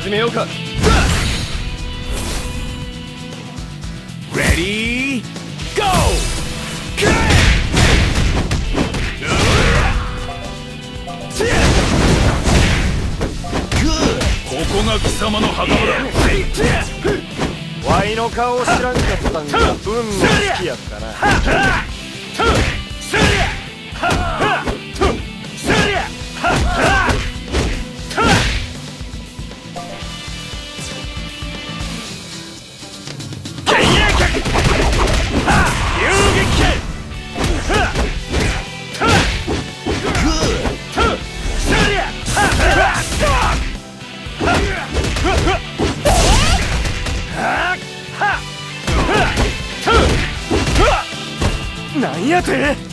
始めようか。Ready? Go! ここが貴様の墓場だ。ワイの顔を知らんかったんが運の好きやったななんやて？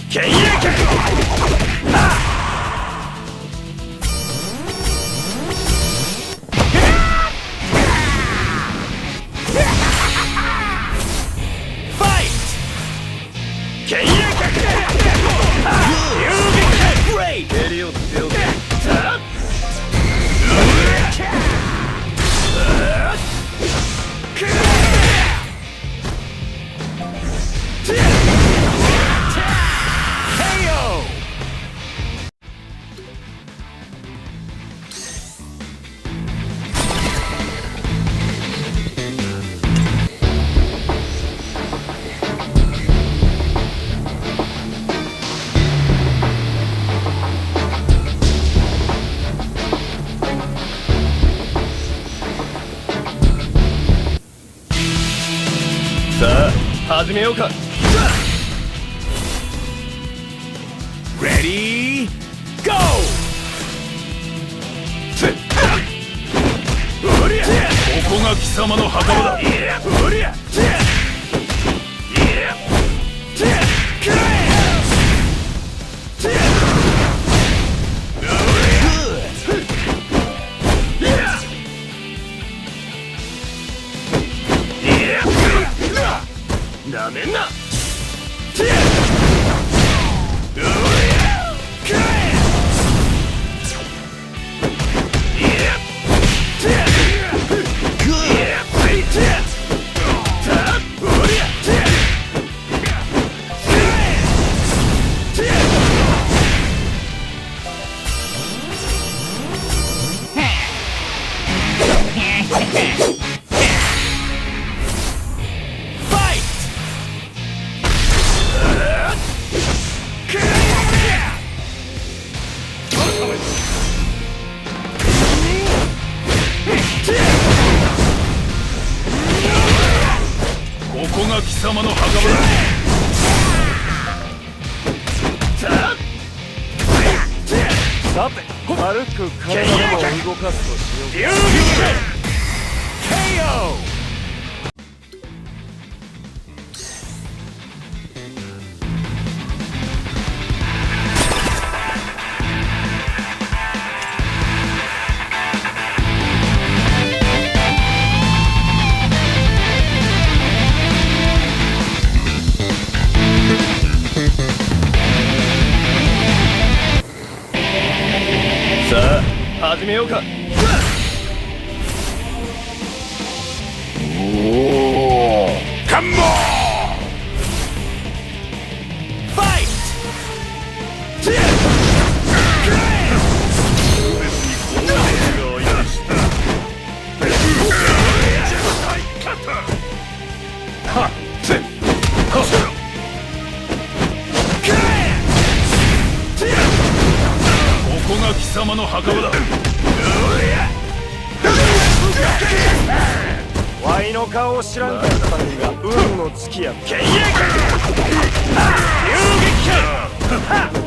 始めようか。レディーゴーここが貴様の墓場だ。なめんなが貴様の墓場だ。さて軽く体を動かすとしようめようか。カン！ボここが貴様の墓場だワイの顔を知らんかったのが運の尽きやったさ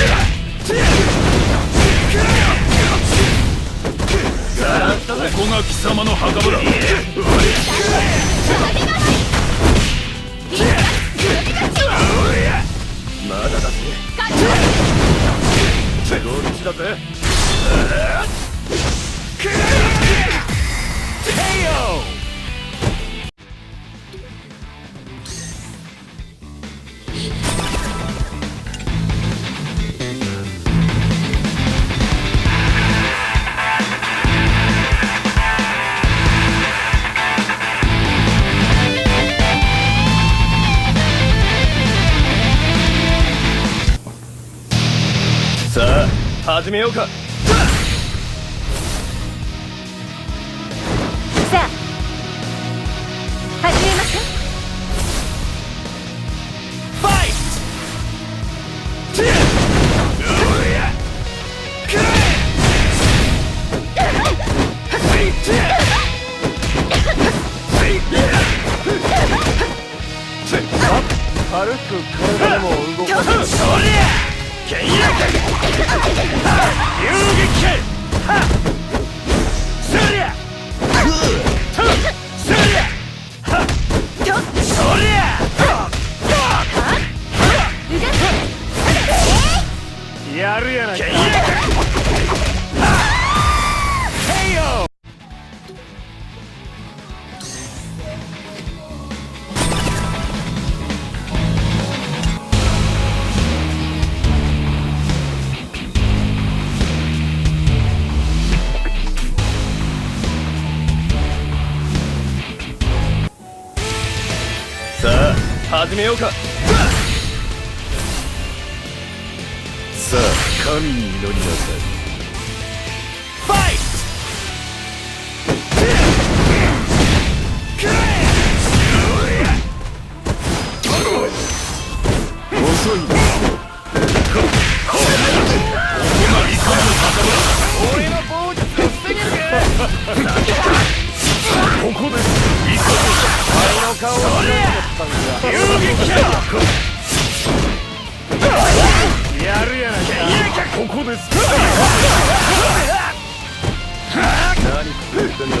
が貴様の墓場だ。まだだぜ始めようか。さあ始めましょうく体でも動かす剣や 遊撃！剣始めようか。さあ神に祈りなさい。俺の棒術を防げるか感じがやるやなきゃここです何言ってんだ